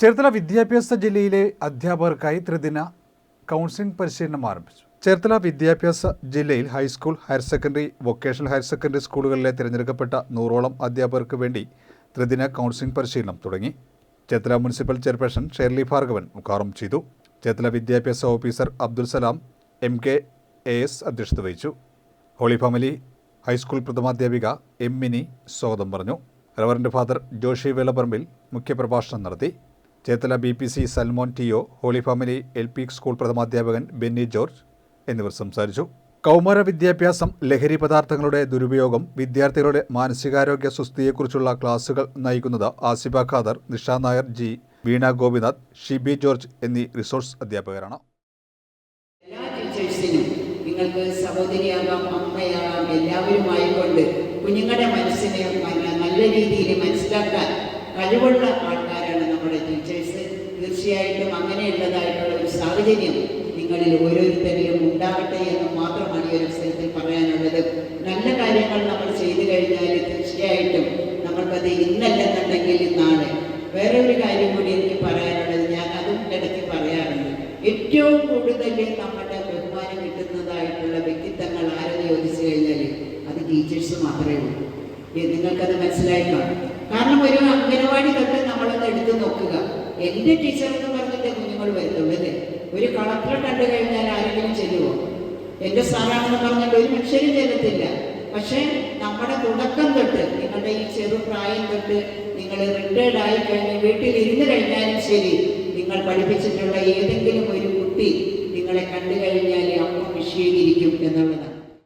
ചേർത്തല വിദ്യാഭ്യാസ ജില്ലയിലെ അധ്യാപകർക്കായി ത്രിദിന കൗൺസിലിംഗ് പരിശീലനം ആരംഭിച്ചു. ചേർത്തല വിദ്യാഭ്യാസ ജില്ലയിൽ high school higher secondary vocational higher secondary സ്കൂളുകളിലെ തിരഞ്ഞെടുക്കപ്പെട്ട നൂറോളം അധ്യാപകർക്ക് വേണ്ടി ത്രിദിന കൗൺസിലിംഗ് പരിശീലനം തുടങ്ങി. ചേർത്തല മുനിസിപ്പൽ ചെയർപേഴ്സൺ ഷെർലി ഭാർഗവൻ ഉദ്ഘാടനം ചെയ്തു. ചേർത്തല വിദ്യാഭ്യാസ officer Abdul Salam M K A S അധ്യക്ഷത വഹിച്ചു. ഹോളി ഫാമിലി ഹൈസ്കൂൾ പ്രഥമാധ്യാപിക എം മിനി സ്വാഗതം പറഞ്ഞു. റവറിന്റെ ഫാദർ ജോഷി വേലപ്പറമ്പിൽ മുഖ്യപ്രഭാഷണം നടത്തി. Cherthala B P C Salmon T O holy family L P school പ്രഥമാധ്യാപകൻ Benny George എന്നിവർ സംസാരിച്ചു. കൗമാര വിദ്യാഭ്യാസം ലഹരി പദാർത്ഥങ്ങളുടെ ദുരുപയോഗം വിദ്യാർത്ഥികളുടെ മാനസികാരോഗ്യ സുസ്ഥിതിയെക്കുറിച്ചുള്ള ക്ലാസുകൾ നയിക്കുന്നത് ആസിബ ഖാദർ നിഷാ നായർ ജി വീണ ഗോപിനാഥ് ഷിബി ജോർജ് എന്നീ റിസോഴ്സ് അധ്യാപകരാണ്. എല്ലാ നിങ്ങൾക്ക് സഹോദരിയാകാം അമ്മയാകാം കുഞ്ഞുങ്ങളുടെ മനസ്സിനെ മന- നല്ല രീതിയിൽ മനസ്സിലാക്കാൻ കഴിവുള്ള ടീച്ചേഴ്സ് തീർച്ചയായിട്ടും അങ്ങനെയുള്ളതായിട്ടുള്ള ഒരു സാഹചര്യം നിങ്ങളിൽ ഓരോരുത്തരിലും ഉണ്ടാകട്ടെ എന്ന് മാത്രമാണ് ഈ ഒരു അവസരത്തിൽ പറയാനുള്ളത്. നല്ല കാര്യങ്ങൾ നമ്മൾ ചെയ്തു കഴിഞ്ഞാൽ തീർച്ചയായിട്ടും നമ്മൾക്കത് ഇന്നല്ലെന്നുണ്ടെങ്കിൽ ഇന്നാണ് വേറെ ഒരു കാര്യം കൂടി എനിക്ക് പറയാനുള്ളത് ഞാൻ അതും ഇടയ്ക്ക് പറയാറുണ്ട്. ഏറ്റവും കൂടുതൽ നമ്മുടെ ബഹുമാനം കിട്ടുന്നതായിട്ടുള്ള വ്യക്തിത്വങ്ങൾ ആരെന്ന് ചോദിച്ചു കഴിഞ്ഞാൽ അത് ടീച്ചേഴ്സ് മാത്രമേ ഉള്ളൂ. നിങ്ങൾക്കത് മനസ്സിലായിക്കാം കാരണം ഒരു അംഗനവാടി തൊട്ട് നമ്മളൊന്ന് എടുത്തു നോക്കുക. എന്റെ ടീച്ചർ എന്ന് പറഞ്ഞിട്ട് കുഞ്ഞുങ്ങൾ വരുത്തുള്ളൂ അല്ലേ? ഒരു കളക്ടറെ കണ്ടു കഴിഞ്ഞാൽ ആരെങ്കിലും ചെല്ലുമോ എന്റെ സാറാണെന്ന് പറഞ്ഞിട്ട് ഒരു മനുഷ്യരും ചെല്ലത്തില്ല. പക്ഷേ നമ്മുടെ തുടക്കം തൊട്ട് നിങ്ങളുടെ ഈ ചെറുപ്രായം തൊട്ട് നിങ്ങൾ റിട്ടയർഡ് ആയി കഴിഞ്ഞ് വീട്ടിൽ ഇരുന്ന് കഴിഞ്ഞാലും ശരി നിങ്ങൾ പഠിപ്പിച്ചിട്ടുള്ള ഏതെങ്കിലും ഒരു കുട്ടി നിങ്ങളെ കണ്ടു കഴിഞ്ഞാൽ അപ്പം വിഷയീകരിക്കും എന്നുള്ളതാണ്.